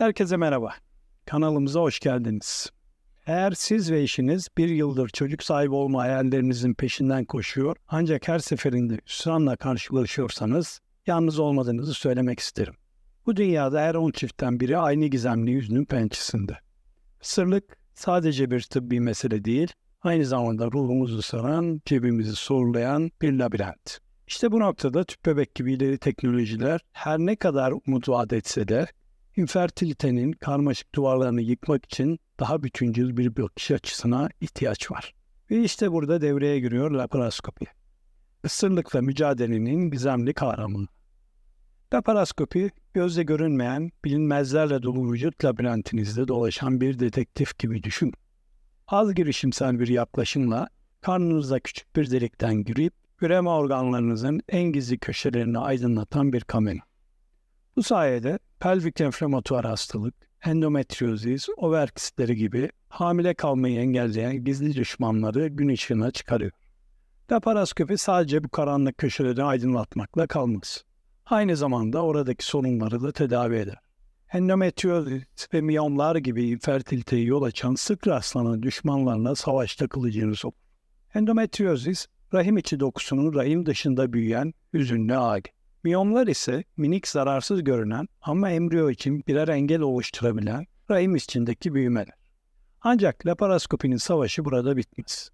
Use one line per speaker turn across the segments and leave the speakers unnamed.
Herkese merhaba. Kanalımıza hoş geldiniz. Eğer siz ve eşiniz bir yıldır çocuk sahibi olma hayallerinizin peşinden koşuyor ancak her seferinde hüsranla karşılaşıyorsanız yalnız olmadığınızı söylemek isterim. Bu dünyada her 10 çiftten biri aynı gizemli yüzünün pençesinde. Sırlık sadece bir tıbbi mesele değil, aynı zamanda ruhumuzu saran, cebimizi sorulayan bir labirent. İşte bu noktada tüp bebek gibi ileri teknolojiler her ne kadar umut vaat etse de infertilitenin karmaşık duvarlarını yıkmak için daha bütüncül bir bakış açısına ihtiyaç var. Ve işte burada devreye giriyor laparoskopi. Isırlıkla mücadelenin gizemli kahramanı. Laparoskopi, gözle görünmeyen, bilinmezlerle dolu vücut labirentinizde dolaşan bir dedektif gibi düşün. Az girişimsel bir yaklaşımla karnınıza küçük bir delikten girip üreme organlarınızın en gizli köşelerini aydınlatan bir kamera. Bu sayede pelvik enflamatuar hastalık, endometriozis, over kistleri gibi hamile kalmayı engelleyen gizli düşmanları gün ışığına çıkarıyor. Laparoskopi sadece bu karanlık köşeleri aydınlatmakla kalmaz. Aynı zamanda oradaki sorunları da tedavi eder. Endometriozis ve miyomlar gibi infertiliteye yol açan sık rastlanan düşmanlarla savaşta kılıcınız olur. Endometriozis, rahim içi dokusunun rahim dışında büyüyen hüzünlü ağ. Miyomlar ise minik zararsız görünen ama embriyo için birer engel oluşturabilen rahim içindeki büyümeler. Ancak laparoskopinin savaşı burada bitmez.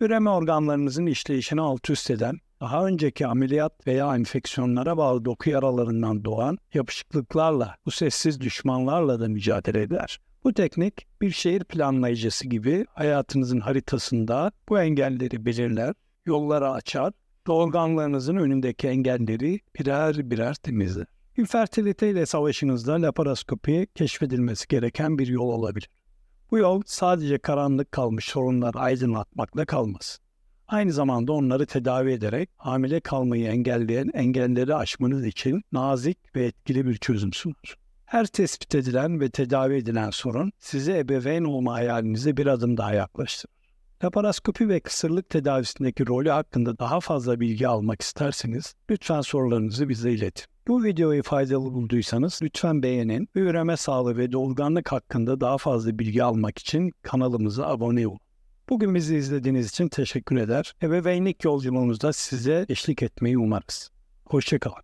Üreme organlarınızın işleyişini alt üst eden, daha önceki ameliyat veya enfeksiyonlara bağlı doku yaralarından doğan yapışıklıklarla, bu sessiz düşmanlarla da mücadele eder. Bu teknik bir şehir planlayıcısı gibi hayatınızın haritasında bu engelleri belirler, yolları açar organlarınızın önündeki engelleri birer birer temizler. İnfertilite ile savaşınızda laparoskopi keşfedilmesi gereken bir yol olabilir. Bu yol sadece karanlık kalmış sorunları aydınlatmakla kalmaz. Aynı zamanda onları tedavi ederek hamile kalmayı engelleyen engelleri aşmanız için nazik ve etkili bir çözüm sunar. Her tespit edilen ve tedavi edilen sorun sizi ebeveyn olma hayalinize bir adım daha yaklaştırır. Laparoskopi ve kısırlık tedavisindeki rolü hakkında daha fazla bilgi almak isterseniz lütfen sorularınızı bize iletin. Bu videoyu faydalı bulduysanız lütfen beğenin ve üreme sağlığı ve doğurganlık hakkında daha fazla bilgi almak için kanalımıza abone olun. Bugün bizi izlediğiniz için teşekkür eder. Ebeveynlik yolculuğunuzda size eşlik etmeyi umarız. Hoşçakalın.